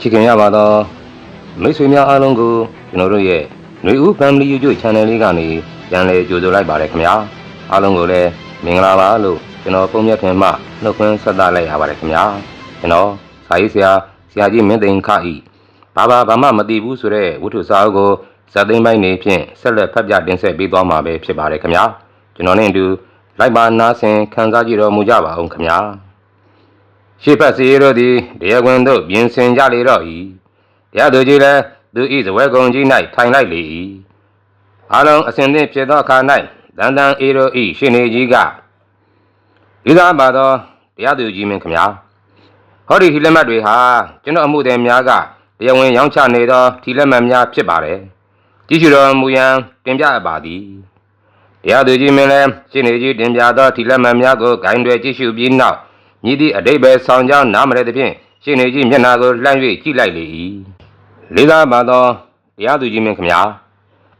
ချစ်ခင်ရပါတော့မိတ်ဆွေများအားလုံးကိုကျွန်တော်တို့ရဲ့ຫນွေဦး Family YouTube Channel လေးကနေပြန်လည်ကြိုဆိုလိုက်ပါတယ်ခင်ဗျာအားလုံးကိုလည်းမင်္ဂလာပါလို့ကျွန်တော်ပုံမြတ်ထင်မှနှုတ်ခွန်းဆက်သလိုက်ရပါတယ်ခင်ဗျာကျွန်တော်စာရေးဆရာဆရာကြီးမင်းသိန်းခဤဘာဘာဘာမှမသိဘူးဆိုတဲ့ဝတ္ထုစာအုပ်ကိုဇာတ်သိမ်းပိုင်းနေဖြင့်ဆက်လက်ဖတ်ပြတင်ဆက်ပေးသွားမှာပဲဖြစ်ပါတယ်ခင်ဗျာကျွန်တော်နဲ့အတူလိုက်ပါနားဆင်ခံစားကြည့်တော်မူကြပါအောင်ခင်ဗျာ ရှေ့ဖက်စီရိုသည်တရားခွင်သို့ပြင်ဆင်ကြလေတော့၏တရားသူကြီးလည်းသူ၏ဇဝဲကုံကြီး၌ထိုင်လိုက်လေ၏အလုံးအစဉ်သင့်ဖြစ်သောအခါ၌တန်တန်အေရို၏ရှင်နေကြီးကဤသာပါသောတရားသူကြီးမင်းခမညာဟောဒီထီလက်မှတ်တွေဟာကျွန်တော်အမှုသည်များကတရားဝင်ရောင်းချနေသောထီလက်မှတ်များဖြစ်ပါတယ်ကြည့်ရှုတော်မူရန်တင်ပြအပ်ပါသည်တရားသူကြီးမင်းလည်းရှင်နေကြီးတင်ပြသောထီလက်မှတ်များကိုဂိုင်းတွေကြည့်ရှုပြီးနောက်မြ ည်သည့်အတိတ်ပဲဆောင်ကြောင်းနားမလဲသဖြင့်ရှင်နေကြီးမျက်နာကိုလှမ်း၍ကြည့်လိုက်လေ၏လေးသာပါသောတရားသူကြီးမင်းခမညာ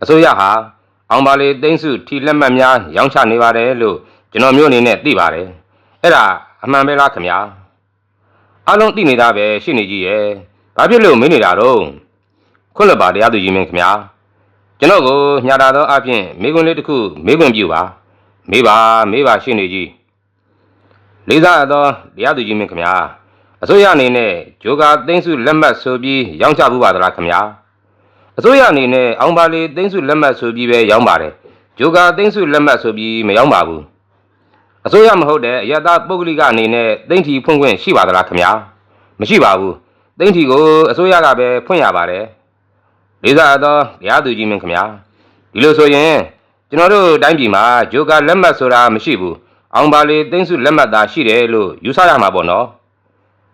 အစိုးရဟာအောင်ပါလေသိန်းစုထီလက်မှတ်များရောင်းချနေပါတယ်လို့ကျွန်တော်မျိုးအနေနဲ့သိပါတယ်အဲ့ဒါအမှန်ပဲလားခမညာအလုံးသိနေတာပဲရှင်နေကြီးရဲ့ဘာဖြစ်လို့မင်းနေတာတော့ခွင့်လွှတ်ပါတရားသူကြီးမင်းခမညာကျွန်တော်ကိုညာတာသောအဖြစ်မိကွန်းလေးတစ်ခုမေးခွင့်ပြုပါမေးပါမေးပါရှင်နေကြီး လေးစားသောတရားသူကြီးမင်းခင်ဗျာအစိုးရအနေနဲ့ဂျိုကာသိန်းစုလက်မှတ်ဆိုပြီးရောင်းချမှုပါသလားခင်ဗျာအစိုးရအနေနဲ့အောင်ပါလေသိန်းစုလက်မှတ်ဆိုပြီးပဲရောင်းပါတယ်ဂျိုကာသိန်းစုလက်မှတ်ဆိုပြီးမရောင်းပါဘူးအစိုးရမဟုတ်တဲ့အယက်သားပုဂ္ဂလိကအနေနဲ့သိန်းထီဖွင့်ခွင့်ရှိပါသလားခင်ဗျာမရှိပါဘူးသိန်းထီကိုအစိုးရကပဲဖွင့်ရပါတယ်လေးစားသောတရားသူကြီးမင်းခင်ဗျာဒီလိုဆိုရင်ကျွန်တော်တို့တိုင်းပြည်မှာဂျိုကာလက်မှတ်ဆိုတာမရှိဘူး အောင်ပါလေသိန်းစုလက်မှတ်သာရှိတယ်လို့ယူဆရမှာပေါ့နော်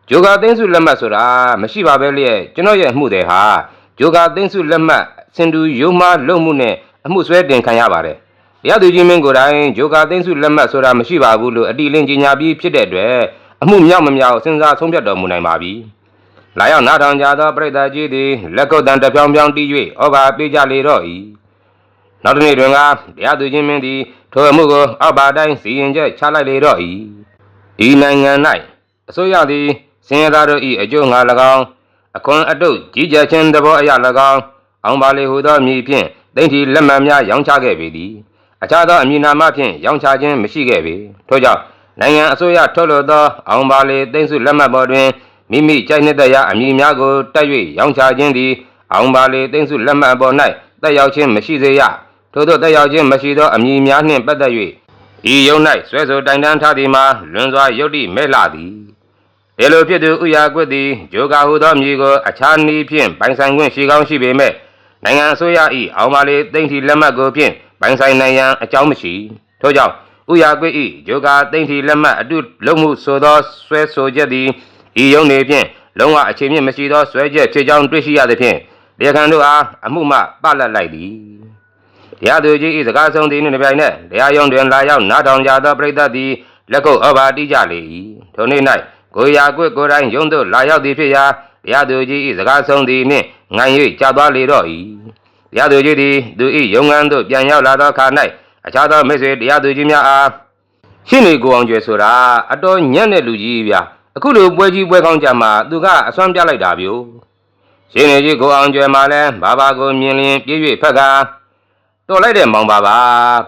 ဂျိုကာသိန်းစုလက်မှတ်ဆိုတာမရှိပါပဲလျက်ကျွန်တော်ရဲ့အမှုတွေဟာဂျိုကာသိန်းစုလက်မှတ်စင်တူရုံမားလုံမှုနဲ့အမှုဆွဲတင်ခံရပါတယ်တရားသူကြီးမင်းကိုယ်တိုင်ဂျိုကာသိန်းစုလက်မှတ်ဆိုတာမရှိပါဘူးလို့အတိအလင်းကြီးညာပြီးဖြစ်တဲ့အတွက်အမှုမြောက်မမြောက်စဉ်းစားဆုံးဖြတ်တော်မူနိုင်ပါပြီလာရောက်နားထောင်ကြသောပြိဿကြီးသည်လက်ကုပ်တန်တစ်ပြောင်ပြောင်တီး၍ဩဘာပေးကြလေတော့၏ နောက်တစ်နေ့တွင်ကတရားသူကြီးမင်းသည်ထိုအမှုကိုအောက်ပါတိုင်းစီရင်ချက်ချလိုက်လေတော့၏ဤနိုင်ငံ၌အစိုးရသည်စင်ရသားတို့၏အကျိုးငါ၎င်းအခွန်အတုတ်ကြီးကြပ်ခြင်းသဘောအရ၎င်းအောင်ပါလေဟုသောအမည်ဖြင့်တိမ့်ထီလက်မှတ်များရောင်းချခဲ့ပေသည်အခြားသောအမည်နာမဖြင့်ရောင်းချခြင်းမရှိခဲ့ပေထို့ကြောင့်နိုင်ငံအစိုးရထုတ်လွှတ်သောအောင်ပါလေသိမ့်စုလက်မှတ်ပေါ်တွင်မိမိကြိုက်နှစ်သက်ရာအမည်များကိုတက်၍ရောင်းချခြင်းသည်အောင်ပါလေသိမ့်စုလက်မှတ်ပေါ်၌တက်ရောက်ခြင်းမရှိစေရ ထို့သောတက်ရောက်ခြင်းမရှိသောအမည်များနှင့်ပတ်သက်၍ဤယုံ၌ဆွဲဆိုတိုင်တန်းထားသည်မှာလွန်စွာယုတ်တိမဲ့လာသည်ဒီလိုဖြစ်သူဥယာကွတ်သည်ဂျိုကာဟုသောမြေကိုအခြားနည်းဖြင့်ပိုင်ဆိုင်ခွင့်ရှိကောင်းရှိပေမဲ့နိုင်ငံအစိုးရ၏အောင်ပါလေတိမ့်ထီလက်မှတ်ကိုဖြင့်ပိုင်ဆိုင်နိုင်ရန်အကြောင်းမရှိထို့ကြောင့်ဥယာကွတ်၏ဂျိုကာတိမ့်ထီလက်မှတ်အတုလုံးမှုဆိုသောဆွဲဆိုချက်သည်ဤယုံနေဖြင့်လုံးဝအခြေမြင့်မရှိသောဆွဲချက်ဖြစ်ကြောင်းတွေ့ရှိရသဖြင့်တရားခံတို့အားအမှုမှပလတ်လိုက်သည် တရားသူကြီး၏စကားဆုံးသည်နှင့်တစ်ပြိုင်နက်တရားရုံးတွင်လာရောက်နားထောင်ကြသောပရိသတ်သည်လက်ကုပ်အဘာတိကြလေ၏ထိုနေ့၌ကိုရာကွကိုယ်တိုင်ရုံးသို့လာရောက်သည်ဖြစ်ရာတရားသူကြီး၏စကားဆုံးသည်နှင့်ငံ၍ကြာသွားလေတော့၏တရားသူကြီးသည်သူ၏ရုံးငန်းသို့ပြန်ရောက်လာသောအခါ၌အခြားသောမိတ်ဆွေတရားသူကြီးများအားရှင်းနေကိုအောင်ကျွယ်ဆိုတာအတော်ညံ့တဲ့လူကြီးဗျာအခုလိုပွဲကြီးပွဲကောင်းကြမှာသူကအစွမ်းပြလိုက်တာဗျို့ရှင်းနေကြီးကိုအောင်ကျွယ်မှာလဲဘာဘာကိုမြင်လျင်ပြေး၍ဖက်က တော်လိုက်တဲ့မောင်ပါပါ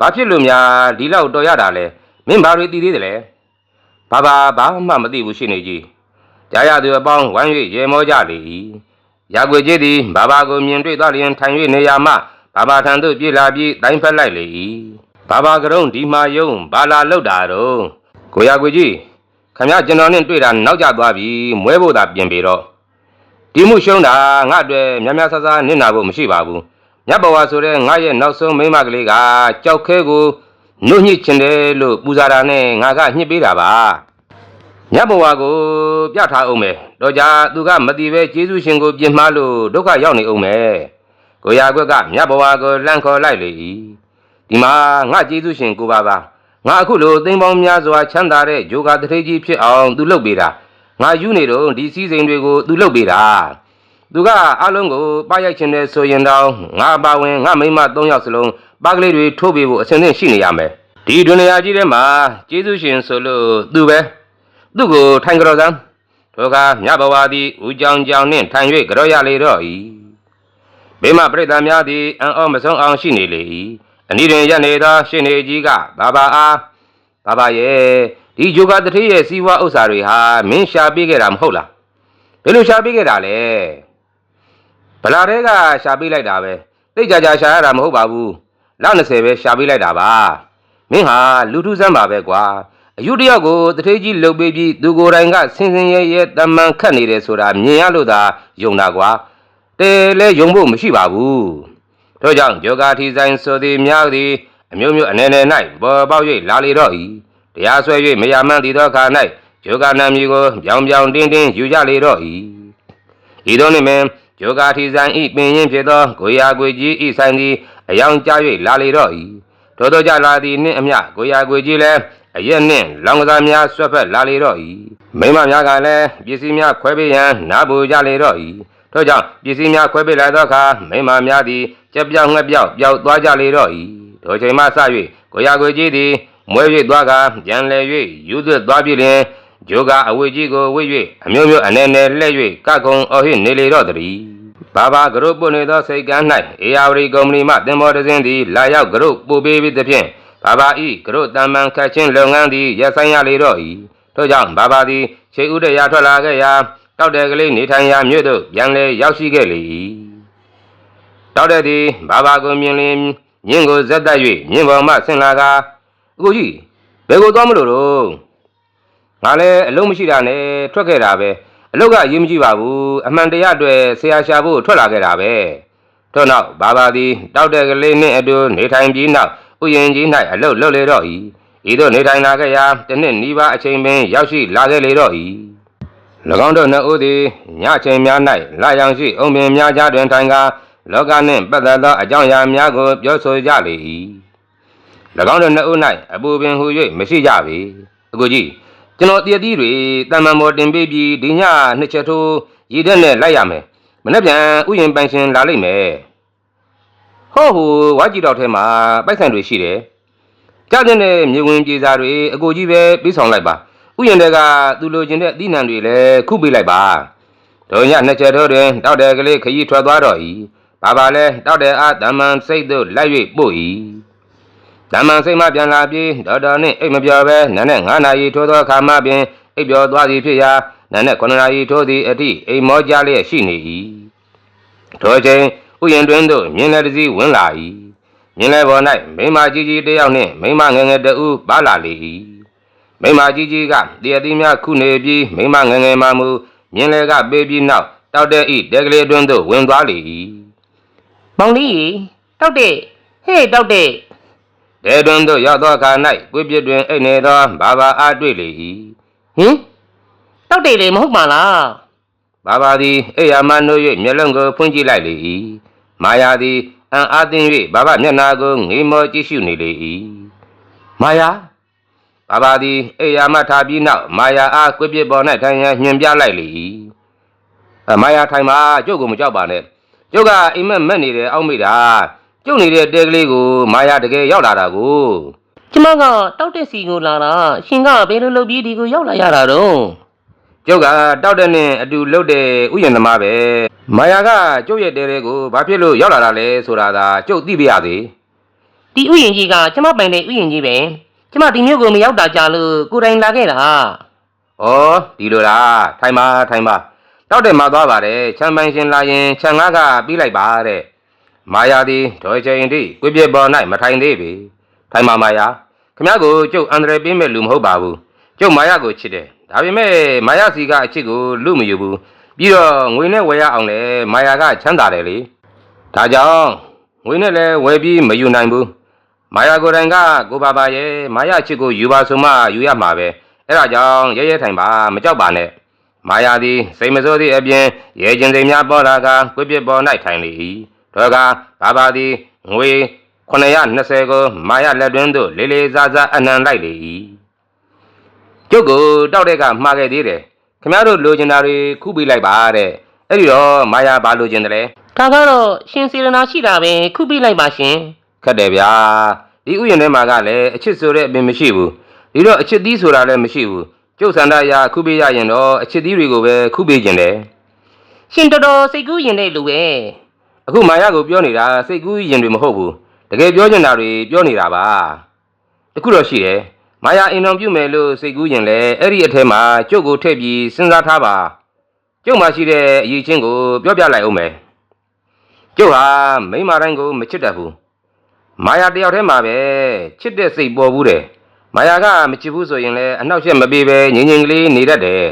ဘာဖြစ်လို့များဒီလောက်တော်ရတာလဲမင်းဘာတွေတည်သေးတယ်လဲဘာဘာဘာမှမသိဘူးရှိနေကြီးကြားရသူအပေါင်းဝမ်း၍ရေမောကြလေ၏ရာကွေကြီးသည်ဘာဘာကိုမြင်တွေ့သွားလျင်ထိုင်၍နေရာမှဘာဘာထံသို့ပြေးလာပြီးတိုင်းဖက်လိုက်လေ၏ဘာဘာကရုံးဒီမာယုံဘာလာလောက်တာတော့ကိုရာကွေကြီးခမရကျွန်တော်နဲ့တွေ့တာနောက်ကျသွားပြီမွဲဖို့သာပြင်ပေတော့ဒီမှုရှုံးတာငါ့အတွက်များများဆဆနစ်နာဖို့မရှိပါဘူး မြတ်ဘဝဆိုတဲ့ငါရဲ့နောက်ဆုံးမိန်းမကလေးကကြောက်ခဲကိုနှုတ်ညှစ်ချင်တယ်လို့ပူဇာတာနဲ့ငါကညှစ်ပေးတာပါမြတ်ဘဝကိုပြထားအောင်မယ်တော့ကြသူကမတိပဲကျေးဇူးရှင်ကိုပြင်မှားလို့ဒုက္ခရောက်နေအောင်မယ်ကိုရာကွက်ကမြတ်ဘဝကိုလှမ်းခေါ်လိုက်လေ၏ဒီမှာငါကျေးဇူးရှင်ကိုပါပါငါအခုလိုသိမ်းပေါင်းများစွာချမ်းသာတဲ့ဂျိုကာတထေးကြီးဖြစ်အောင်သူလုပ်ပေးတာငါယူနေတော့ဒီစည်းစိမ်တွေကိုသူလုပ်ပေးတာ သူကအလုံးကိုပါရိုက်ခြင်းနဲ့ဆိုရင်တော့ငါပါဝင်ငါမိန်းမ၃ယောက်စလုံးပါကလေးတွေထိုးပေးဖို့အစဉ်သင့်ရှိနေရမယ်ဒီဒုနေရာကြီးထဲမှာကျေးဇူးရှင်ဆိုလို့သူပဲသူ့ကိုထိုင်ကြတော်စမ်းထိုကမြဘဝသည်ဦးကြောင်ကြောင်နှင့်ထိုင်၍ကြောရလေတော့၏ဘေးမှပြိတ္တများသည်အံ့ဩမဆုံးအောင်ရှိနေလေ၏အနည်းတွင်ရက်နေသောရှင်နေကြီးကဘာဘာအားဘာဘာရဲ့ဒီဂျိုကာတထေးရဲ့စီးပွားဥစ္စာတွေဟာမင်းရှာပေးခဲ့တာမဟုတ်လားဘယ်လိုရှာပေးခဲ့တာလဲ ဗလာတဲကရှာပေးလိုက်တာပဲတိတ်ကြကြရှာရတာမဟုတ်ပါဘူးလောက်20ပဲရှာပေးလိုက်တာပါမင်းဟာလူထုစမ်းပါပဲကွာအယူတယောက်ကိုတထေးကြီးလှုပ်ပေးပြီးသူကိုယ်တိုင်ကဆင်းဆင်းရဲရဲတမန်ခတ်နေတယ်ဆိုတာမြင်ရလို့သာယုံတာကွာတဲလဲယုံဖို့မရှိပါဘူးထို့ကြောင့်ယောဂထီဆိုင်ဆိုသည်များသည်အမျိုးမျိုးအနေနဲ့၌ပေါ်ပေါက်၍လာလေတော့၏တရားဆွဲ၍မရမှန်းတည်သောအခါ၌ယောဂနာမည်ကိုပြောင်ပြောင်တင်းတင်းယူကြလေတော့၏ဤသို့နှင့်ပင် ယောဂထီဆိုင်ဤပင်ရင်ဖြစ်သောကိုရာကိုကြီးဤဆိုင်သည်အယောင်ကျ၍လာလေတော့၏ထို့သောကြလာသည်နှင့်အမျှကိုရာကိုကြီးလည်းအရက်နှင့်လောင်ကစားများဆွတ်ဖက်လာလေတော့၏မိမများကလည်းပစ္စည်းများခွဲပေးရန်နားပူကြလေတော့၏ထို့ကြောင့်ပစ္စည်းများခွဲပေးလာသောအခါမိမများသည်ကြက်ပြောင်ငှက်ပြောက်ပျောက်သွားကြလေတော့၏ထိုချိန်မှစ၍ကိုရာကိုကြီးသည်မွဲ၍သွားကပြန်လဲ၍ယူသွတ်သွားပြီလျင် ဂျိုကအဝေကြီးကိုဝိ၍အမျိုးမျိုးအနေနဲ့လှည့်၍ကကုံအော်ဟစ်နေလေတော့တည်းဘာဘာကရုပုတ်နေသောစိတ်ကမ်း၌အေယာဝတီကုမ္ပဏီမှတင်မောတစင်းသည်လာရောက်ကရုပို့ပေးပြီးသဖြင့်ဘာဘာဤကရုတမ္မန်ခတ်ချင်းလုပ်ငန်းသည်ရပ်ဆိုင်ရလေတော့၏ထို့ကြောင့်ဘာဘာသည်ခြေဥတရာထွက်လာခဲ့ရာတောက်တဲ့ကလေးနေထိုင်ရာမြို့သို့ပြန်လဲရောက်ရှိခဲ့လေ၏တောက်တဲ့သည်ဘာဘာကိုမြင်လျင်မြင်းကိုဇက်တက်၍မြင်းပေါ်မှဆင်လာကအကိုကြီးဘယ်ကိုသွားမလို့တော့ ငါလည်းအလုံးမရှိတာနဲ့ထွက်ခဲ့တာပဲအလုတ်ကအရေးမကြီးပါဘူးအမှန်တရားအတွက်ဆရာရှာဖို့ထွက်လာခဲ့တာပဲထို့နောက်ဘာဘာသည်တောက်တဲ့ကလေးနှင့်အတူနေထိုင်ပြီးနောက်ဥယျင်ကြီး၌အလုတ်လွတ်လေတော့၏ဤသို့နေထိုင်လာခဲ့ရာတစ်နှစ်နီးပါးအချိန်ပင်ရောက်ရှိလာခဲ့လေတော့၏၎င်းတို့နှစ်ဦးသည်ညချိန်များ၌လာရောင်ရှိအုံပင်များကြားတွင်ထိုင်ကာလောကနှင့်ပတ်သက်သောအကြောင်းအရာများကိုပြောဆိုကြလေ၏၎င်းတို့နှစ်ဦး၌အပူပင်ဟူ၍မရှိကြပေအကိုကြီး ကျွန်တော်တည့်တည်းတွေတမ္မန်မော်တင်ပေးပြီးဒီညနှစ်ချက်ထိုးရည်တဲ့နဲ့လိုက်ရမယ်မနေ့ပြန်ဥယျင်ပန်ရှင်လာလိမ့်မယ်ဟောဟိုဝါကြီးတော်ထဲမှာပိုက်ဆံတွေရှိတယ်ကြားတဲ့မြေဝင်ပြေစာတွေအကိုကြီးပဲပြီးဆောင်လိုက်ပါဥယျင်တွေကသူလိုချင်တဲ့အသီးနှံတွေလည်းခုပေးလိုက်ပါတို့ညနှစ်ချက်ထိုးတွင်တောက်တဲ့ကလေးခရီးထွက်သွားတော့၏ဘာပါလဲတောက်တဲ့အားတမန်စိတ်သို့လိုက်၍ပို့၏ တမန်စိတ်မှပြန်လာပြီးဒေါက်တာနှင့်အိတ်မပြောဘဲနန်းနဲ့9နာရီထိုးသောအခါမှပင်အိပ်ပျော်သွားသည်ဖြစ်ရာနန်းနဲ့9နာရီထိုးသည့်အထိအိမ်မောကြလျက်ရှိနေ၏ထိုချိန်ဥယျင်တွင်သို့မြင်းလည်းတစ်စီးဝင်လာ၏မြင်းလည်းပေါ်၌မိမကြီးကြီးတစ်ယောက်နှင့်မိမငယ်ငယ်တစ်ဦးပါလာလေ၏မိမကြီးကြီးကတရတိများခုနေပြီးမိမငယ်ငယ်မှမူမြင်းလည်းကပေးပြီးနောက်တောက်တဲ့ဤတဲကလေးတွင်သို့ဝင်သွားလေ၏မောင်လေးတောက်တဲ့ဟေးတောက်တဲ့ တဲတွင်သို့ရောက်သောအခါ၌ကိုပြစ်တွင်အိတ်နေသောဘာဘာအားတွေ့လေ၏ဟင်တောက်တဲ့လေမဟုတ်ပါလားဘာဘာသည်အိယာမနိုး၍မျက်လုံးကိုဖွင့်ကြည့်လိုက်လေ၏မာယာသည်အံ့အားသင့်၍ဘာဘာမျက်နာကိုငေးမောကြည့်ရှုနေလေ၏မာယာဘာဘာသည်အိယာမထားပြီးနောက်မာယာအားကိုပြစ်ပေါ်၌ထိုင်ရန်ညွှန်ပြလိုက်လေ၏အမာယာထိုင်မှာကျုပ်ကိုမကြောက်ပါနဲ့ကျုပ်ကအိမ်မက်မက်နေတယ်အောက်မိတာ ကျုပ်နေတဲ့တဲကလေးကိုမာယာတကယ်ရောက်လာတာကိုကျမကတောက်တဲ့စီကိုလာတာရှင်ကဘယ်လိုလုပ်ပြီးဒီကိုရောက်လာရတာတော့ကျုပ်ကတောက်တဲ့နဲ့အတူလှုပ်တဲ့ဥယျာဉ်သမားပဲမာယာကကျုပ်ရဲ့တဲတဲကိုဘာဖြစ်လို့ရောက်လာတာလဲဆိုတာသာကျုပ်သိပြရသေးဒီဥယျင်ကြီးကကျမပိုင်တဲ့ဥယျင်ကြီးပဲကျမဒီမျိုးကိုမရောက်တာကြာလို့ကိုယ်တိုင်လာခဲ့တာ။ဩဒီလိုလားထိုင်ပါထိုင်ပါတောက်တယ်မှာသွားပါတယ်ချမ်းပိုင်ရှင်လာရင်ခြံငါးကပြီးလိုက်ပါတဲ့ မာယာသည်ဒေါ်ချိန်တိကွပြစ်ပေါ်၌မထိုင်သေးပေထိုင်ပါမာယာခမ ्या ကိုကျုပ်အန္တရာယ်ပေးမဲ့လူမဟုတ်ပါဘူးကျုပ်မာယာကိုချစ်တယ်ဒါပေမဲ့မာယာစီကအချစ်ကိုလူမယူဘူးပြီးတော့ငွေနဲ့ဝယ်ရအောင်လဲမာယာကချမ်းသာတယ်လေဒါကြောင့်ငွေနဲ့လည်းဝယ်ပြီးမယူနိုင်ဘူးမာယာကိုယ်တိုင်ကကိုပါပါရဲ့မာယာချစ်ကိုယူပါဆိုမှယူရမှာပဲအဲ့ဒါကြောင့်ရဲရဲထိုင်ပါမကြောက်ပါနဲ့မာယာသည်စိတ်မစိုးသည့်အပြင်ရဲကျင်စိမ်များပေါ်လာကကွပြစ်ပေါ်၌ထိုင်လေ၏ တော့ကဘာဘာသည်ငွေ920ကိုမာယာလက်တွင်သို့လေးလေးစားစားအနှံလိုက်လေ၏ကျုပ်ကိုတောက်တဲ့ကမှားခဲ့သေးတယ်ခင်ဗျားတို့လိုချင်တာတွေခုပေးလိုက်ပါတဲ့အဲ့ဒီတော့မာယာဘာလိုချင်တယ်လဲဒါကတော့ရှင်စေရနာရှိတာပဲခုပြလိုက်ပါရှင်ခက်တယ်ဗျာဒီဥယျာဉ်ထဲမှာကလည်းအချစ်ဆိုတဲ့အပင်မရှိဘူးဒီတော့အချစ်သီးဆိုတာလည်းမရှိဘူးကျုပ်စန္ဒရာခုပေးရရင်တော့အချစ်သီးတွေကိုပဲခုပေးခြင်းတယ်ရှင်တော်တော်စိတ်ကူးရင်တဲ့လူပဲ အခုမာယာကိုပြောနေတာစိတ်ကူးရင်တွေမဟုတ်ဘူးတကယ်ပြောချင်တာတွေပြောနေတာပါတခုတော့ရှိတယ်မာယာအိမ်တော်ပြုမယ်လို့စိတ်ကူးရင်လဲအဲ့ဒီအထဲမှာကျုပ်ကိုထည့်ပြီးစဉ်းစားထားပါကျုပ်မှရှိတဲ့အရေးချင်းကိုပြောပြလိုက်အောင်မယ်ကျုပ်ဟာမိန်းမတိုင်းကိုမချစ်တတ်ဘူးမာယာတယောက်တည်းမှာပဲချစ်တဲ့စိတ်ပေါ်ဘူးတယ်မာယာကမချစ်ဘူးဆိုရင်လဲအနောက်ရှက်မပေးပဲငြိမ်ငြိမ်ကလေးနေတတ်တယ်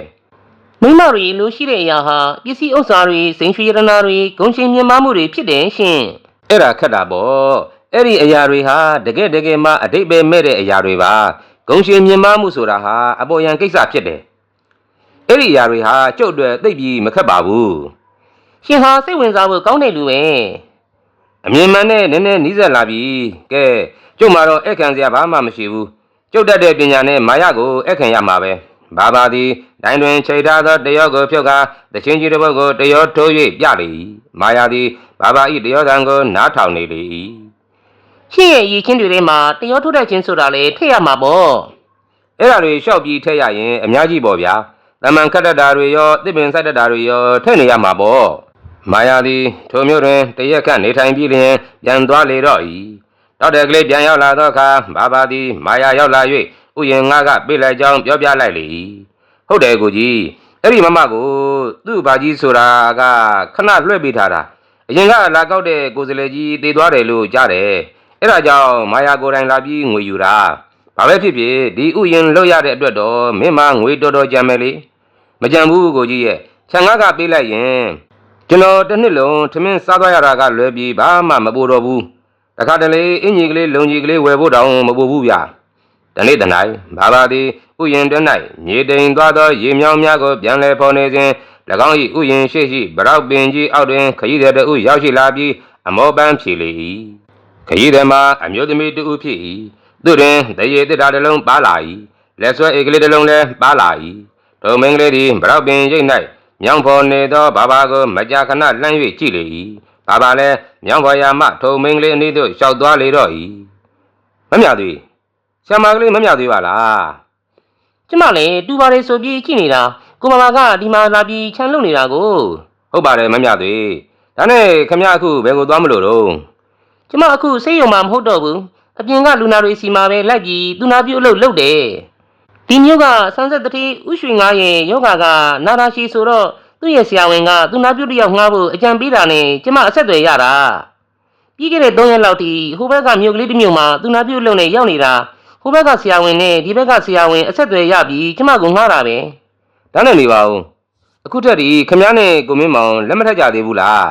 မိန်းမတွေလိုရှိတဲ့အရာဟာပစ္စည်းဥစ္စာတွေစိန်ရွှေရတနာတွေဂုံရှင်မြင်မာမှုတွေဖြစ်တယ်ရှင်အဲ့ဒါခက်တာပေါ့အဲ့ဒီအရာတွေဟာတကယ်တကယ်မှအတိတ်ပဲမဲ့တဲ့အရာတွေပါဂုံရှင်မြင်မမှုဆိုတာဟာအပေါ်ယံကိစ္စဖြစ်တယ်အဲ့ဒီအရာတွေဟာကျုပ်အတွက်သိပ်ပြီးမခက်ပါဘူးရှင်ဟာစိတ်ဝင်စားဖို့ကောင်းတဲ့လူပဲအမြင်မှန်နဲ့နည်းနည်းနီးစပ်လာပြီကဲကျုပ်မှာတော့အခန့်စရာဘာမှမရှိဘူးကျုပ်တတ်တဲ့ပညာနဲ့မာယကိုအခန့်ရမှာပဲ ဘာပါသည်ဒိုင်းတွင်ချိန်ထားသောတယောကိုဖြုတ်ကာတချင်းကြီးတစ်ပုဒ်ကိုတယောထိုး၍ပြလေ၏မာယာသည်ဘာပါဤတယောတံကိုနားထောင်နေလေ၏ရှင်ရဲ့ရည်ချင်းတွေထဲမှာတရောထုတ်တဲ့ချင်းဆိုတာလေထည့်ရမှာပေါ့အဲ့ဒါတွေလျှောက်ပြီးထည့်ရရင်အများကြီးပေါ့ဗျာတမန်ခတ်တတ်တာတွေရောတစ်ပင်ဆိုင်တတ်တာတွေရောထည့်နေရမှာပေါ့မာယာသည်ထိုမျိုးတွင်တရက်ခန့်နေထိုင်ပြီးလျင်ပြန်သွားလေတော့၏တောက်တဲ့ကလေးပြန်ရောက်လာသောအခါဘာဘာသည်မာယာရောက်လာ၍ ဥယျင်ငါကပြေးလိုက်ကြောင်းပြောပြလိုက်လေ၏ဟုတ်တယ်ကိုကြီးအဲ့ဒီမမကိုသူ့ဘာကြီးဆိုတာကခဏလွှဲပေးထားတာအရင်ကလာကောက်တဲ့ကိုယ်စလေကြီးတည်သွားတယ်လို့ကြားတယ်အဲ့ဒါကြောင့်မာယာကိုယ်တိုင်လာပြီးငွေယူတာဘာပဲဖြစ်ဖြစ်ဒီဥယျင်လွတ်ရတဲ့အတွက်တော့မင်းမငွေတော်တော်ကြံမယ်လေမကြံဘူးကိုကြီးရဲ့ခြံငါးကပေးလိုက်ရင်ကျွန်တော်တစ်နှစ်လုံးထမင်းစားသွားရတာကလွယ်ပြီးဘာမှမပို့တော့ဘူးတခါတလေအင်ကြီးကလေးလုံကြီးကလေးဝယ်ဖို့တောင်မပို့ဘူးဗျာ တနေ့တနိုင်ဘာဘာသည်ဥယျင်တွင်၌မြေတိမ်သွားသောရေမြောင်းများကိုပြန်လဲဖော်နေစဉ်၎င်း၏ဥယျင်ရှိရှိဗရောက်ပင်ကြီးအောက်တွင်ခရီးသည်တဦးရောက်ရှိလာပြီးအမောပန်းဖြေလေ၏ခရီးသည်မှာအမျိုးသမီးတဦးဖြစ်၏သူတွင်တရေတစ်တာတစ်လုံးပါလာ၏လက်ဆွဲဧကလေးတစ်လုံးလည်းပါလာ၏ထိုမင်းကလေးသည်ဗရောက်ပင်ရိပ်၌မြောင်းဖော်နေသောဘာဘာကိုမကြာခဏလှမ်း၍ကြည့်လေ၏ဘာဘာလည်းမြောင်းဖော်ရာမှထိုမင်းကလေးအနည်းသို့ရှောက်သွားလေတော့၏မမြသေး ဆရာမကလေးမမြသေးပါလားကျမလည်းတူပါတယ်ဆိုပြီးကြည့်နေတာကိုမမကဒီမှာလာပြီးခြံလုံနေတာကိုဟုတ်ပါတယ်မမြသေးဒါနဲ့ခမရအခုဘယ်ကိုသွားမလို့တော့ကျမအခုစိတ်ယုံမှမဟုတ်တော့ဘူးအပြင်ကလူနာတွေစီမှာပဲလိုက်ပြီးသူနာပြုတ်လို့လုပ်တယ်ဒီမျိုးကဆန်းဆက်တတိဥရွှေငါရဲ့ယောဂကနာရာရှိဆိုတော့သူ့ရဲ့ဆရာဝန်ကသူနာပြုတ်တစ်ယောက်ငှားဖို့အကြံပေးတာနဲ့ကျမအဆက်အသွယ်ရတာပြီးခဲ့တဲ့3ရက်လောက်ထိဟိုဘက်ကမြို့ကလေးတစ်မြို့မှာသူနာပြုတ်လုံနဲ့ရောက်နေတာ ဟိုဘက်ကဆရာဝန်နဲ့ဒီဘက်ကဆရာဝန်အဆက်အသွယ်ရပြီးကျမကငှားတာပဲဒါနဲ့နေပါဦးအခုထက်ဒီခမရနဲ့ကိုမင်းမောင်လက်မထက်ကြသေးဘူးလား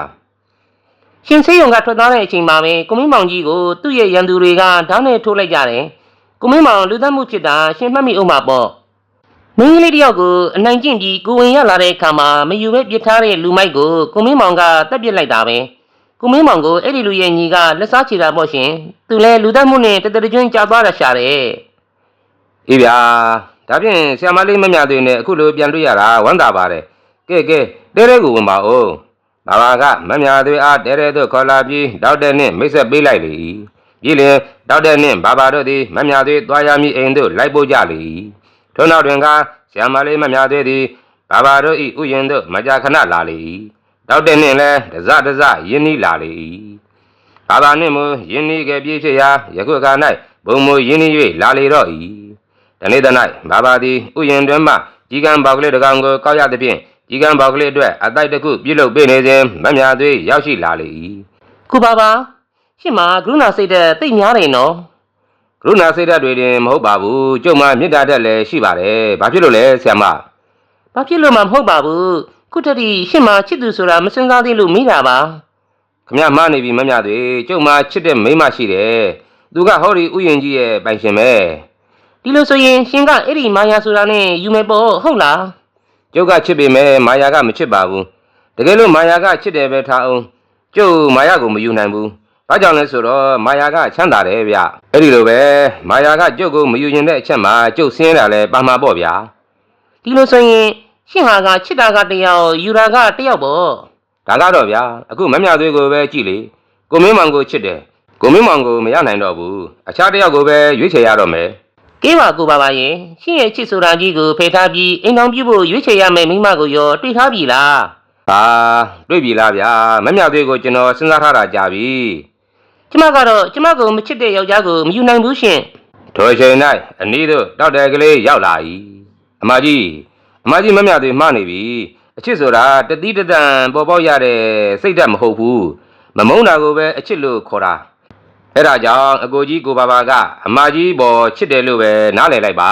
ရှင်စေးရုံကထွက်သွားတဲ့အချိန်မှာပဲကိုမင်းမောင်ကြီးကိုသူ့ရဲ့ရန်သူတွေကဓာတ်နဲ့ထိုးလိုက်ကြတယ်။ကိုမင်းမောင်လူသတ်မှုဖြစ်တာရှင်မှတ်မိအောင်ပါပေါ့။မင်းကလေးတယောက်ကိုအနိုင်ကျင့်ပြီးကိုဝင်ရလာတဲ့အခါမှာမယူပဲပြစ်ထားတဲ့လူမိုက်ကိုကိုမင်းမောင်ကတက်ပစ်လိုက်တာပဲ။ ကိုမင်းမောင်ကိုအဲ့ဒီလူရဲ့ညီကလက်စားချေတာပေါ့ရှင်။သူလည်းလူသတ်မှုနဲ့တတတကျွန်းကြာသွားတာရှာတယ်အေးဗျာဒါဖြင့်ဆရာမလေးမမြသေးနဲ့အခုလိုပြန်တွေ့ရတာဝမ်းသာပါတယ်ကဲကဲတဲတဲကိုဝင်ပါဦးဘာဘာကမမြသေးအားတဲတဲတို့ခေါ်လာပြီးဒေါက်တာနှင့်မိတ်ဆက်ပေးလိုက်လေပြည်လင်ဒေါက်တာနှင့်ဘာဘာတို့သည်မမြသေးသွားရမည်အိမ်သို့လိုက်ပို့ကြလေထို့နောက်တွင်ကဆရာမလေးမမြသေးသည်ဘာဘာတို့၏ဥယျင်သို့မကြာခဏလာလေ ဒေါက်တာနှင့်လည်းတစတစယင်းနီးလာလေဘာသာနှင့်မူယင်းဤကပြည့်ဖြစ်ရာယခုအခါ၌ဘုံမူယင်းဤ၍လာလေတော့၏တနေ့တ၌ဘာဘာသည်ဥယျင်တွင်မှကြီးကံပေါက်ကလေးတစ်ကောင်ကိုကောက်ရသဖြင့်ကြီးကံပေါက်ကလေးအတွက်အတိုက်တစ်ခုပြုလုပ်ပေးနေစဉ်မမြသွေးရောက်ရှိလာလေ၏။ခုပါပါရှင်မကရုဏာစိတ်တဲ့တိတ်များတယ်နော်ကရုဏာစိတ်ဓာတ်တွေတင်မဟုတ်ပါဘူးကျုံမမေတ္တာဓာတ်လည်းရှိပါတယ်ဘာဖြစ်လို့လဲဆရာမ။ဘာဖြစ်လို့မှမဟုတ်ပါဘူး။ ခုတတိရှင်မချစ်သူဆိုတာမစင်စားသေးလို့မိတာပါ။ခမမှားနေပြီမမြသွေးကျုံမချစ်တဲ့မိန်းမရှိတယ်သူကဟောဒီဥယျင်ကြီးရဲ့ပိုင်ရှင်ပဲဒီလိုဆိုရင်ရှင်ကအဲ့ဒီမာယာဆိုတာနဲ့ယူမယ်ပေါ့ဟုတ်လားကျုပ်ကချစ်ပေမဲ့မာယာကမချစ်ပါဘူးတကယ်လို့မာယာကချစ်တယ်ပဲထားအောင်ကျုပ်မာယာကိုမယူနိုင်ဘူးဘာကြောင့်လဲဆိုတော့မာယာကချမ်းသာတယ်ဗျအဲ့ဒီလိုပဲမာယာကကျုပ်ကိုမယူရင်တဲ့အချက်မှာကျုပ်ဆင်းတာလဲပါမှာပေါ့ဗျာဒီလိုဆိုရင် ရှင်ဟာကချစ်တာကတစ်ယောက်ယူတာကတစ်ယောက်ပေါ့ဒါကတော့ဗျာအခုမမြသွေးကိုပဲကြည့်လေကိုမင်းမောင်ကိုချစ်တယ်ကိုမင်းမောင်ကိုမရနိုင်တော့ဘူးအခြားတစ်ယောက်ကိုပဲရွေးချယ်ရတော့မယ်ကဲပါကိုပါပါရဲ့ရှင်ရဲ့ချစ်ဆိုတာကြီးကိုဖယ်ထားပြီးအိမ်တော်ပြုဖို့ရွေးချယ်ရမယ့်မိန်းမကိုရောတွေ့ထားပြီလားဟာတွေ့ပြီလားဗျာမမြသွေးကိုကျွန်တော်စဉ်းစားထားတာကြာပြီကျမကတော့ကျမကိုမချစ်တဲ့ယောက်ျားကိုမယူနိုင်ဘူးရှင်ထိုအချိန်၌အနည်းသို့တောက်တဲ့ကလေးရောက်လာ၏အမကြီး အမကြီးမမြသွေးမှနေပြီအချစ်ဆိုတာတတိတတန်ပေါ်ပေါက်ရတဲ့စိတ်ဓာတ်မဟုတ်ဘူးမမုန်းတာကိုပဲအချစ်လို့ခေါ်တာအဲ့ဒါကြောင့်အကိုကြီးကိုဘာဘာကအမကြီးပေါ်ချစ်တယ်လို့ပဲနားလည်လိုက်ပါ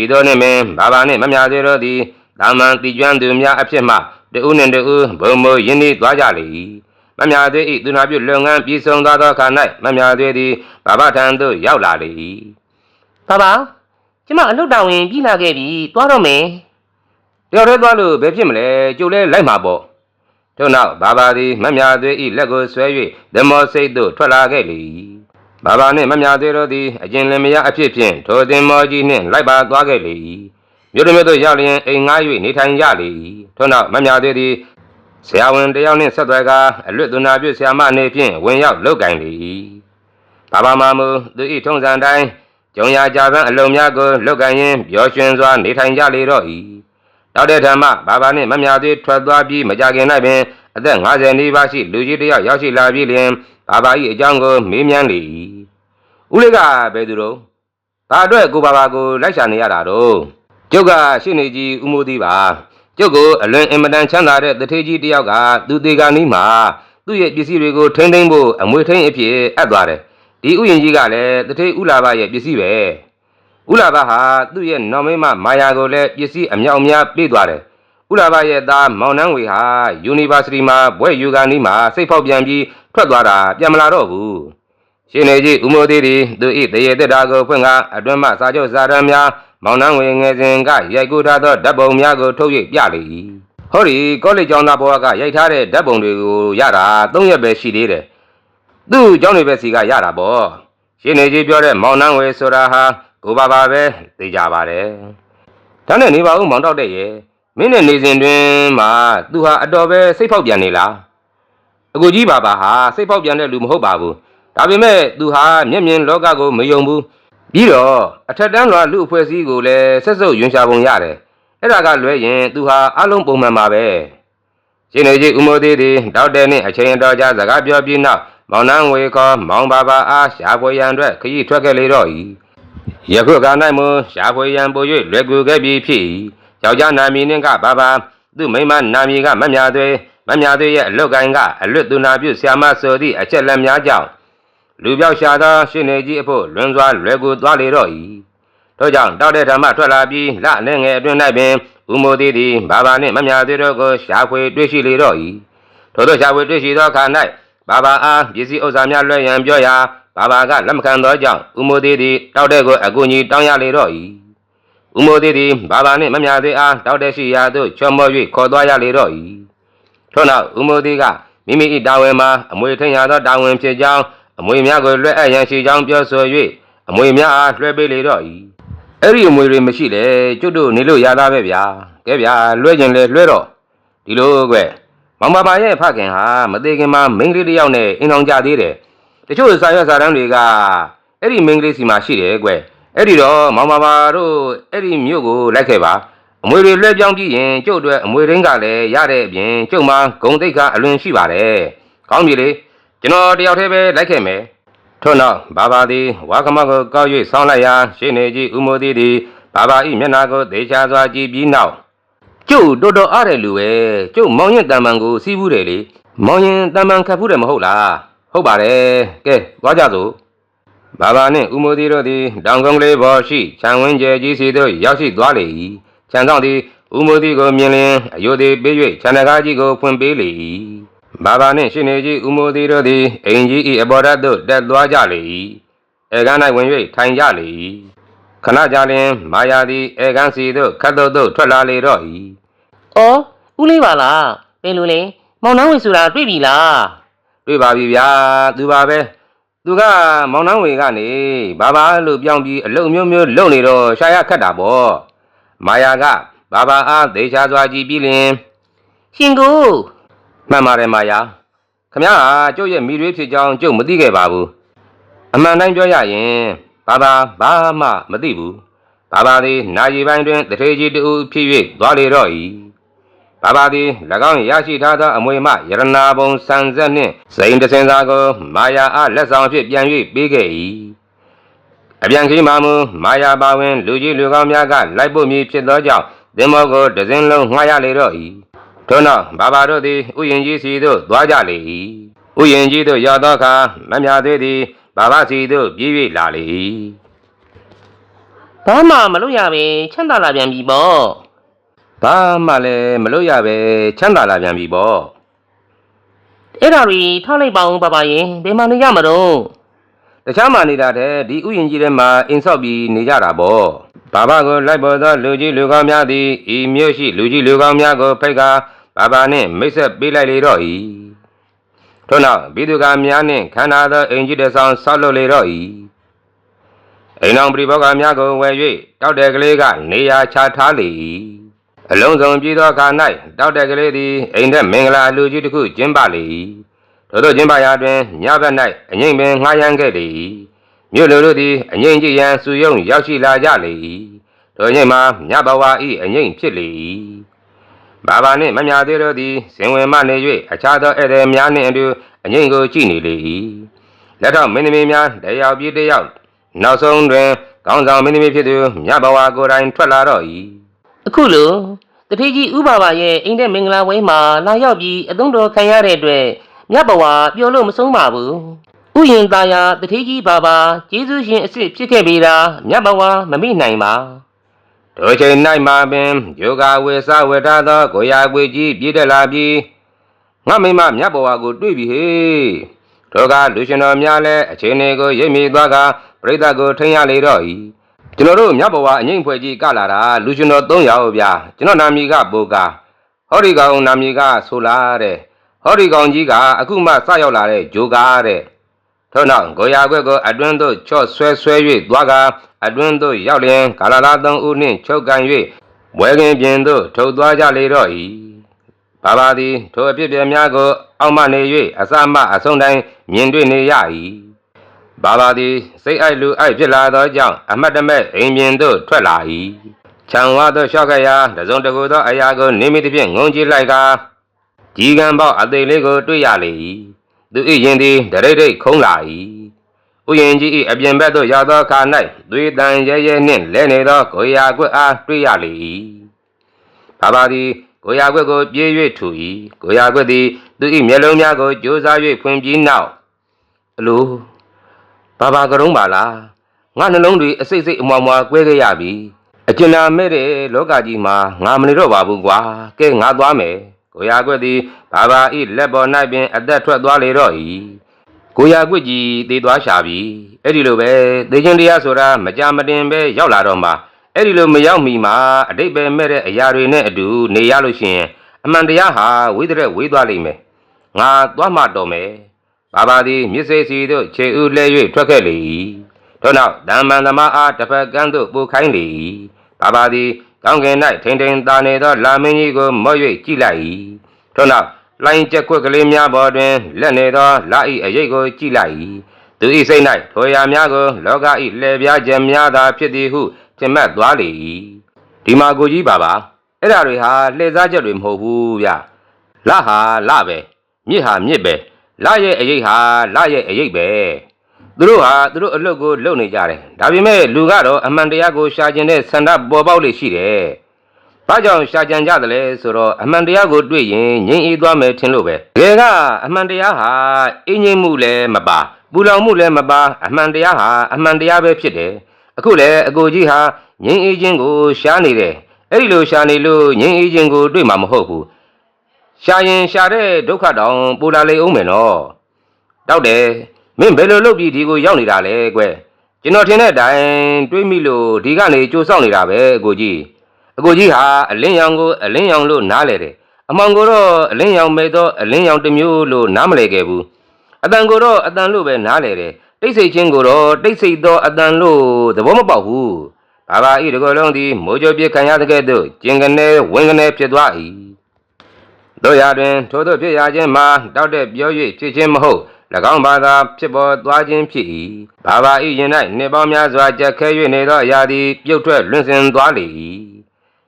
ဤသောနှင့်မင်းဘာဘာနှင့်မမြသွေးတို့သည်တာမန်တီကျွမ်းသူများအဖြစ်မှတဦးနှင့်တဦးဘုံဘုံရင်းနှီးသွားကြလေ၏မမြသွေးဤသူနာပြုလုပ်ငန်းပြည်ဆုံးသွားသောအခါ၌မမြသွေးသည်ဘာဘာထံသို့ရောက်လာလေ၏ပါပါ ကျမအလုပ်တော်ဝင်ပြီးလာခဲ့ပြီသွားတော့မယ်တယောက်တည်းသွားလို့ဘယ်ဖြစ်မလဲကျုပ်လဲလိုက်မှာပေါ့ထို့နောက်ဘာဘာသည်မမြသွေးဤလက်ကိုဆွဲ၍ဓမောစိတ်သို့ထွက်လာခဲ့လေ၏ဘာဘာနှင့်မမြသွေးတို့သည်အကျဉ်လင်မယားအဖြစ်ဖြင့်ထိုသင်္မောကြီးနှင့်လိုက်ပါသွားခဲ့လေ၏မြို့တမြို့သို့ရောက်လျင်အိမ်ငှား၍နေထိုင်ကြလေ၏ထို့နောက်မမြသွေးသည်ဆရာဝန်တစ်ယောက်နှင့်ဆက်သွယ်ကာအလွတ်သူနာပြုဆရာမနေဖြင့်ဝင်ရောက်လုပ်ကင်လေ၏ဘာဘာမမူသူ၏ထုံးစံတိုင်း ကျုံရကြပန်းအလုံးများကိုလုပ်ကင်ရင်းပျော်ရွှင်စွာနေထိုင်ကြလေတော့၏နောက်တဲ့ဓမ္မဘာဘာနှင့်မမြသွေးထွက်သွားပြီးမကြခင်၌ပင်အသက်50နီးပါးရှိလူကြီးတစ်ယောက်ရောက်ရှိလာပြီးလျှင်ဘာဘာ၏အကြောင်းကိုမေးမြန်းလေ၏ဦးလေးကဘယ်သူတော့ဒါအတွက်ကိုဘာဘာကိုလိုက်ရှာနေရတာတော့ကျုပ်ကရှင်းနေကြီးဦးမိုးသည်ပါကျုပ်ကိုအလွန်အင်မတန်ချမ်းသာတဲ့တထေးကြီးတစ်ယောက်ကသူတေကာနီးမှာသူ့ရဲ့ပစ္စည်းတွေကိုထိမ့်သိမ့်ဖို့အမွေထိန်အဖြစ်အပ်သွားတယ် ဒီဥယျင်ကြီးကလည်းတထေးဥလာဘရဲ့ပစ္စည်းပဲဥလာဘဟာသူ့ရဲ့နော်မိမမာယာကိုလည်းပစ္စည်းအမြောက်အများပေးသွားတယ်ဥလာဘရဲ့သားမောင်နှန်းဝေဟာယူနီဗာစီတီမှာဘွဲ့ယူကာနီးမှာစိတ်ဖောက်ပြန်ပြီးထွက်သွားတာပြန်မလာတော့ဘူးရှင်နေကြီးဦးမိုးသေးသည်သူဤတရေတက်တာကိုဖွင့်ကာအတွင်းမှစာချုပ်စာတမ်းများမောင်နှန်းဝေငယ်စဉ်ကရိုက်ကူထားသောဓာတ်ပုံများကိုထုတ်၍ပြလေ၏ဟောဒီကောလိပ်ကျောင်းသားဘဝကရိုက်ထားတဲ့ဓာတ်ပုံတွေကိုရတာ၃ရက်ပဲရှိသေးတယ် သူ့ကျောင်းတွေပဲစီကရတာပေါ့ရှင်နေကြီးပြောတဲ့မောင်နှန်းဝေဆိုတာဟာကိုပါပါပဲသိကြပါတယ်ဒါနဲ့နေပါဦးမောင်တောက်တဲ့ရဲ့မင်းနဲ့နေစဉ်တွင်မှသူဟာအတော်ပဲစိတ်ဖောက်ပြန်နေလားအကူကြီးပါပါဟာစိတ်ဖောက်ပြန်တဲ့လူမဟုတ်ပါဘူးဒါပေမဲ့သူဟာမျက်မြင်လောကကိုမယုံဘူးပြီးတော့အထက်တန်းလွာလူအဖွဲ့အစည်းကိုလည်းဆက်စုပ်ယွန်ရှာပုံရတယ်အဲ့ဒါကလွဲရင်သူဟာအလုံးပုံမှန်ပါပဲရှင်နေကြီးဦးမိုးသေးသည်တောက်တဲ့နှင့်အချိန်တော်ကြာစကားပြောပြီးနောက် မောင်နှန်းဝေခေါ်မောင်ပါပါအားရှာဖွေရန်အတွက်ခရီးထွက်ခဲ့လေတော့၏ယခုက၌မူရှာဖွေရန်ပို၍လွယ်ကူခဲ့ပြီဖြစ်၏ယောက်ျားနာမည်နှင့်ကဘာပါသူ့မိန်းမနာမည်ကမမြသွေးမမြသွေးရဲ့အလွတ်ကိုင်းကအလွတ်သူနာပြုဆ iam မဆိုသည့်အချက်လက်များကြောင့်လူပြောက်ရှာသောရှင်းနေကြီးအဖို့လွန်စွာလွယ်ကူသွားလေတော့၏တို့ကြောင့်တောက်တဲ့ဓမ္မထွက်လာပြီးလနဲ့ငယ်အတွင်း၌ပင်ဥမိုသည်သည်ဘာဘာနှင့်မမြသွေးတို့ကိုရှာဖွေတွေ့ရှိလေတော့၏ထို့သောရှာဖွေတွေ့ရှိသောအခါ၌ ဘာဘာအားပစ္စည်းဥစ္စာများလွှဲရန်ပြောရာဘာဘာကလက်မခံသောကြောင့်ဥမိုသည်သည်တောက်တဲ့ကိုအကူအညီတောင်းရလေတော့၏ဥမိုသည်သည်ဘာဘာနှင့်မမြသွေးအားတောက်တဲ့ရှိရာသို့ချော်မော်၍ခေါ်သွားရလေတော့၏ထို့နောက်ဥမိုသည်ကမိမိ၏တာဝန်မှာအမွေထင်ရသောတာဝန်ဖြစ်ကြောင်းအမွေများကိုလွှဲအပ်ရန်ရှိကြောင်းပြောဆို၍အမွေများအားလွှဲပေးလေတော့၏အဲ့ဒီအမွေတွေမရှိလေကျွတ်တို့နေလို့ရသားပဲဗျာကဲဗျာလွှဲခြင်းလေလွှဲတော့ဒီလိုကွ မောင်ပါပါရဲ့ဖခင်ဟာမသေးခင်မှာမိန်းကလေးတစ်ယောက်နဲ့အိမ်အောင်ကြသေးတယ်တချို့စာရွက်စာတမ်းတွေကအဲ့ဒီမိန်းကလေးစီမှာရှိတယ်ကွအဲ့ဒီတော့မောင်ပါပါတို့အဲ့ဒီမြို့ကိုလိုက်ခဲ့ပါအမွေတွေလွှဲပြောင်းပြီးရင်ကျုပ်တို့အမွေရင်းကလည်းရတဲ့အပြင်ကျုပ်မှာဂုံတိတ်ကအလွန်ရှိပါတယ်ကောင်းပြီလေကျွန်တော်တယောက်တည်းပဲလိုက်ခဲ့မယ်ထို့နောက်ဘာဘာသည်ဝါကမကိုကောက်၍ဆောင်းလိုက်ရာရှင်းနေကြီးဥမိုသည်သည်ဘာဘာ၏မျက်နာကိုသေချာစွာကြည့်ပြီးနောက် ကျုပ်တော်တော်အားတယ်လူပဲကျုပ်မောင်ရင်တန်မန်ကိုစီးဘူးတယ်လေမောင်ရင်တန်မန်ခတ်ဘူးတယ်မဟုတ်လားဟုတ်ပါတယ်ကဲသွားကြစို့ဘာဘာနှင့်ဥမိုသည်တို့သည်တောင်ကုန်းကလေးပေါ်ရှိခြံဝင်းကျဲကြီးစီသို့ရောက်ရှိသွားလေ၏ခြံဆောင်သည်ဥမိုသည်ကိုမြင်လျင်အယုသည်ပေး၍ခြံတကားကြီးကိုဖွင့်ပေးလေ၏ဘာဘာနှင့်ရှင်နေကြီးဥမိုသည်တို့သည်အိမ်ကြီး၏အပေါ်ဓာတ်သို့တက်သွားကြလေ၏အဲကန်း၌ဝင်၍ထိုင်ကြလေ၏ ခဏကြာလျင်မာယာသည်အဲကန်းစီသို့ခတ်သို့သို့ထွက်လာလေတော့၏။အော်ဦးလေးပါလား။ဘယ်လိုလဲ။မောင်နှောင်းဝင်ဆိုတာတွေ့ပြီလားတွေ့ပါပြီဗျာသူပါပဲသူကမောင်နှောင်းဝေကနေဘာဘာလို့ပြောင်းပြီးအလုံမျိုးမျိုးလုံနေတော့ရှာရခတ်တာပေါ့မာယာကဘာဘာအားသေချာစွာကြည့်ပြီးလင်။ရှင်ကိုမှန်ပါတယ်မာယာခမရဟာကျုပ်ရဲ့မိရွေးဖြစ်ကြောင်းကျုပ်မသိခဲ့ပါဘူးအမှန်တိုင်းပြောရရင် ဘာဘာဘာမှမသိဘူးဘာဘာသည်နာရီပိုင်းတွင်တထေကြီးတူဖြစ်၍သွားလေတော့၏ဘာဘာသည်၎င်းရရှိထားသောအမွေမှယရနာဘုံစံဆက်နှင့်စိန်တစင်စာကိုမာယာအားလက်ဆောင်ဖြင့်ပြန်၍ပေးခဲ့၏အပြန်ခီမှမူမာယာပါဝင် လူကြီးလူကောင်းများကလိုက်ဖို့မည်ဖြစ်သောကြောင့်သင်္ဘောကိုတစ်စင်းလုံးငှားရလေတော့၏ထို့နောက်ဘာဘာတို့သည်ဥယျင်ကြီးစီသို့သွားကြလေ၏ဥယျင်ကြီးသို့ရောက်သောအခါမမြသေးသည် ဘာဘာစီသို့ပြေး၍လာလေ၏ဘာမှမလုပ်ရပဲချမ်းသာလာပြန်ပြီပေါ့ဘာမှလည်းမလုပ်ရပဲချမ်းသာလာပြန်ပြီပေါ့အဲ့ဒါတွေထားလိုက်ပါဦးပါပါရင်ဘယ်မှာနေရမတော့တခြားမှနေတာတဲ့ဒီဥယျင်ကြီးထဲမှာအိမ်ဆောက်ပြီးနေကြတာပေါ့ဘာဘာကိုလိုက်ပေါ်သောလူကြီးလူကောင်းများသည်ဤမြို့ရှိလူကြီးလူကောင်းများကိုဖိတ်ကာဘာဘာနှင့်မိတ်ဆက်ပေးလိုက်လေတော့၏ ထို့နောက်ဘိဒုကများနှင့်ခန္ဓာသောအိမ်ကြီးတစ်ဆောင်ဆောက်လုပ်လေတော့၏အိမ်အောင်ပြိဘောကများကိုဝယ်၍တောက်တဲ့ကလေးကနေရာချထားလေ၏အလုံးစုံပြည်သောအခါ၌တောက်တဲ့ကလေးသည်အိမ်ထက်မင်္ဂလာလူကြီးတစ်ခုကျင်းပလေ၏ထို့သောကျင်းပရာတွင်ညဘက်၌အငိမ့်ပင်ငှားရမ်းခဲ့လေ၏မြို့လူတို့သည်အငိမ့်ကြည့်ရန်စုယုံရောက်ရှိလာကြလေ၏ထိုညိမ့်မှာညဘဝ၏အငိမ့်ဖြစ်လေ၏ ဘာဘာနှင့်မမြသေးတို့သည်ဇင်ဝင်မှနေ၍အခြားသောဧည့်သည်များနှင့်အတူအငိမ့်ကိုကြည့်နေလေ၏လက်တော့မင်းသမီးများတယောက်ပြီးတယောက်နောက်ဆုံးတွင်ကောင်းဆောင်မင်းသမီးဖြစ်သူမြဘဝကိုယ်တိုင်ထွက်လာတော့၏အခုလိုတထေကြီးဥပါပါရဲ့အိမ်တဲ့မင်္ဂလာဝဲမှာလာရောက်ပြီးအသုံးတော်ခံရတဲ့အတွက်မြတ်ဘဝပြောလို့မဆုံးပါဘူးဥယျင်သားယာတထေကြီးပါပါကျေးဇူးရှင်အစ်စ်ဖြစ်ခဲ့ပြီလားမြတ်ဘဝမမိနိုင်ပါ တို့ချိန်၌မှာပင်ယောဂဝေစဝေထသောကိုရာကွေကြီးပြည့်တက်လာပြီးငါမိမမြတ်ဘဝကိုတွေ့ပြီဟေတို့ကလူရှင်တော်များလည်းအချိန်တွေကိုရိပ်မိသွားကပြိဿကိုထိန်ရလေတော့၏ကျွန်တော်တို့မြတ်ဘဝအငိမ့်ဖွဲ့ကြီးကလာတာလူရှင်တော်၃ယောက်ဗျာကျွန်တော်နာမည်ကပိုကာဟောဒီကောင်နာမည်ကဆိုလာတဲ့ဟောဒီကောင်ကြီးကအခုမှစရောက်လာတဲ့ဂျိုကာတဲ့ ထို့နောက်ကိုရာခွက်ကိုအတွင်းသို့ချော့ဆွဲဆွဲ၍သွားကာအတွင်းသို့ရောက်လျင်ကာလာလာသုံးဦးနှင့်ချုပ်ကန်၍ဝဲကင်ပြင်သို့ထုတ်သွားကြလေတော့၏ဘာဘာသည်ထိုအဖြစ်ပြများကို အောက်မှနေ၍အစမှအဆုံးတိုင်းမြင်တွေ့နေရ၏ဘာဘာသည်စိတ်အိုက်လူအိုက်ဖြစ်လာသောကြောင့်အမတ်တမဲ့အိမ်ပြင်သို့ထွက်လာ၏ခြံဝါသောရှော့ခရာတစုံတကူသောအရာကိုနေမိသဖြင့်ငုံကြည့်လိုက်ကာကြီးကံပေါက်အသေးလေးကိုတွေ့ရလေ၏ သူ၏ရင်သည်ဒရိတ်ဒိတ်ခုံးလာ၏ဥယျင်ကြီး၏အပြင်ဘက်သို့ရောက်သောအခါ၌သွေးတန်ရဲရဲနှင့်လဲနေသောကိုရာကွက်အားတွေ့ရလေ၏ဘာဘာသည်ကိုရာကွက်ကိုပြေး၍ထူ၏ကိုရာကွက်သည်သူ၏မျက်လုံးများကိုကြိုးစား၍ဖွင့်ပြီးနောက်အလိုဘာဘာကရုံးပါလားငါနှလုံးတွေအစိတ်စိတ်အမွာမွာကွဲခဲ့ရပြီအကျဉ်းနာမဲ့တဲ့လောကကြီးမှာငါမနေတော့ပါဘူးကွာကဲငါသွားမယ် ကိုရာကွက်သည်ဘာဘာ၏လက်ပေါ်၌ပင်အသက်ထွက်သွားလေတော့၏ကိုရာကွက်ကြီးသေသွားရှာပြီအဲ့ဒီလိုပဲသေခြင်းတရားဆိုတာမကြမတင်ပဲရောက်လာတော့မှအဲ့ဒီလိုမရောက်မီမှာအတိတ်ပဲမဲ့တဲ့အရာတွေနဲ့အတူနေရလို့ရှိရင်အမှန်တရားဟာဝိသရက်ဝေးသွားလိမ့်မယ်ငါသွားမှတော်မယ်ဘာဘာသည်မြစ်စေစီတို့ခြေဥလဲ၍ထွက်ခဲ့လေ၏ထို့နောက်ဓမ္မန်သမားအားတစ်ဖက်ကန်းသို့ပို့ခိုင်းလေ၏ဘာဘာသည် ကောင်းကင်၌ထိန်ထိန်သာနေသောလာမင်းကြီးကိုမော့၍ကြည့်လိုက်၏ထို့နောက်လိုင်းကျက်ကွက်ကလေးများပေါ်တွင်လက်နေသောလာ၏အရေးကိုကြည့်လိုက်၏သူ၏စိတ်၌ထိုရာများကိုလောက၏လှည့်ပြားခြင်းများသာဖြစ်သည်ဟုထင်မှတ်သွားလေ၏ဒီမှာကိုကြီးပါပါအဲ့ဓာတွေဟာလှည့်စားချက်တွေမဟုတ်ဘူးဗျလဟာလပဲမြစ်ဟာမြစ်ပဲလရဲ့အရေးဟာလရဲ့အရေးပဲ သူတို့ဟာသူတို့အလုပ်ကိုလုပ်နေကြတယ်ဒါပေမဲ့လူကတော့အမှန်တရားကိုရှာကျင်တဲ့ဆန္ဒပေါ်ပေါက်လေရှိတယ်။ဘာကြောင့်ရှာကြံကြသလဲဆိုတော့အမှန်တရားကိုတွေ့ရင်ငြိမ်အေးသွားမယ်ထင်လို့ပဲ။တကယ်ကအမှန်တရားဟာအင်းငြိမ်မှုလည်းမပါပူလောင်မှုလည်းမပါအမှန်တရားဟာအမှန်တရားပဲဖြစ်တယ်။အခုလည်းအကိုကြီးဟာငြိမ်အေးခြင်းကိုရှားနေတယ်။အဲ့ဒီလိုရှာနေလို့ငြိမ်အေးခြင်းကိုတွေ့မှာမဟုတ်ဘူး။ရှာရင်ရှာတဲ့ဒုက္ခတောင်ပူလာလေအောင်မယ်နော်။တောက်တယ် မင်းဘယ်လိုလုပ်ပြီးဒီကိုရောက်နေတာလဲကွ။ကျွန်တော်ထင်တဲ့အတိုင်းတွေးမိလို့ဒီကနေကြိုးဆောင်နေတာပဲအကိုကြီး။အကိုကြီးဟာအလင်းရောင်ကိုအလင်းရောင်လို့နားလဲတယ်အမောင်ကိုတော့အလင်းရောင်မဲ့တော့အလင်းရောင်တစ်မျိုးလို့နားမလဲခဲ့ဘူးအတန်ကိုတော့အတန်လို့ပဲနားလဲတယ်တိတ်ဆိတ်ချင်းကိုတော့တိတ်ဆိတ်တော့အတန်လို့သဘောမပေါက်ဘူးဘာဘာဤတကောလုံးသည်မိုးကြိုပြခံရတဲ့ကဲ့သို့ကျင်ကနေဝင်ကနေဖြစ်သွား၏တို့ရတွင်ထို့သောဖြစ်ရခြင်းမှာတောက်တဲ့ပြော၍ဖြစ်ခြင်းမဟုတ်၎ င်းဘာသာဖြစ်ပေါ်သွားခြင်းဖြစ်၏ဘာဘာဤရင်၌နှစ်ပေါင်းများစွာကြက်ခဲ၍နေသောအရာသည်ပြုတ်ထွက်လွင့်စင်သွားလေ၏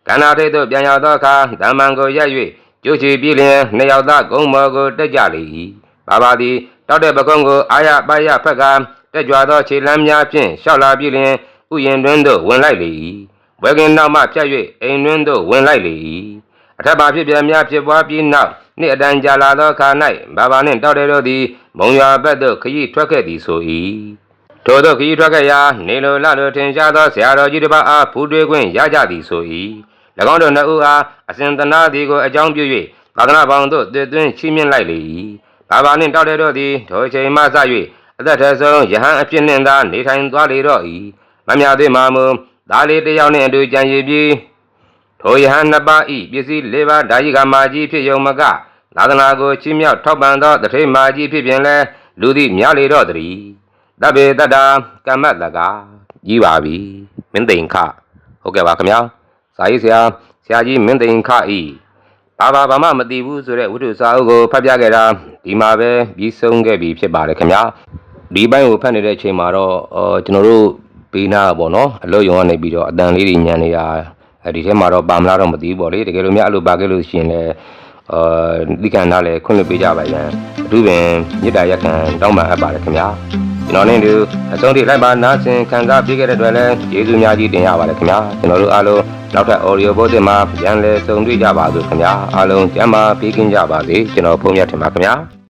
ကန္နာထိတ်သို့ပြန်ရောက်သောအခါဓမ္မံကိုရက်၍ကျိုးချီပြည့်လျင်နှစ်ယောက်သားဂုံမော်ကိုတက်ကြလေ၏ဘာဘာသည်တောက်တဲ့ပကုံးကိုအာရပါရဖက်ကတက်ကြွသောခြေလမ်းများဖြင့်ရှောက်လာပြည့်လျင်ဥယျင်တွင်သို့ဝင်လိုက်လေ၏ဘွယ်ကင်နောက်မှဖြတ်၍အိမ်တွင်သို့ဝင်လိုက်လေ၏အထက်ပါဖြစ်ပြများဖြစ်ပွားပြီးနောက် နှစ်အတန်ကြာလာသောအခါ၌ဘာဘာနှင့်တောက်တဲ့တို့သည်မုံရွာဘက်သို့ခရီးထွက်ခဲ့သည်ဆို၏ထို့သောခရီးထွက်ခဲ့ရာနေလိုလလိုထင်ရှားသောဆရာတော်ကြီးတစ်ပါးအားဖူးတွေးခွင့်ရကြသည်ဆို၏၎င်းတို့နှစ်ဦးအားအစဉ်တနာသည်ကိုအကြောင်းပြု၍သာသနာပေါင်းသို့တည်သွင်းချီးမြှင့်လိုက်လေ၏ဘာဘာနှင့်တောက်တဲ့တို့သည်ထိုအချိန်မှစ၍အသက်ထဆုံးယဟန်အဖြစ်နှင့်သာနေထိုင်သွားလေတော့၏မမြသေးမှမူသားလေးတစ်ယောက်နှင့်အတူကြံရည်ပြီးထိုယဟန်နှစ်ပါးဤပစ္စည်းလေးပါးဓာယိကမာကြီးဖြစ်ယုံမက သာသနာကိုချီးမြှောက်ထောက်ပံ့သောတထေမာကြီးဖြစ်ပြင်လဲလူသည်များလေတော့တည်းတဗ္ဗေတတ္တာကမ္မတကကြီးပါပြီမင်းသိန်ခဟုတ်ကဲ့ပါခင်ဗျာစာရေးဆရာဆရာကြီးမင်းသိန်ခဤဘာဘာဘာမှမသိဘူးဆိုတဲ့ဝိတုစာအုပ်ကိုဖတ်ပြခဲ့တာဒီမှာပဲပြီးဆုံးခဲ့ပြီဖြစ်ပါတယ်ခင်ဗျာဒီဘိုင်းကိုဖတ်နေတဲ့အချိန်မှာတော့အော်ကျွန်တော်တို့ဘေးနာပေါ့နော်အလို့ယုံကနေပြီးတော့အတန်လေးတွေညံနေတာအဲဒီထဲမှာတော့ပါမလားတော့မသိဘူးပေါ့လေတကယ်လို့များအဲ့လိုပါခဲ့လို့ရှိရင်လည်း အာဒီကံသားလည်းခွင့်လွှတ်ပေးကြပါရန်အထူးပင်မေတ္တာရက်ခံတောင်းပန်အပ်ပါတယ်ခင်ဗျာကျွန်တော်နဲ့ဒီအဆုံးထိလိုက်ပါနားဆင်ခံစားပေးခဲ့တဲ့အတွက်လည်းကျေးဇူးများကြီးတင်ရပါတယ်ခင်ဗျာကျွန်တော်တို့အားလုံးနောက်ထပ် audio ဘုတ်တင်မှာပြန်လည်ဆုံတွေ့ကြပါစို့ခင်ဗျာအားလုံးကျမ်းမာပေးကင်းကြပါစေကျွန်တော်ဖုန်းရထင်ပါခင်ဗျာ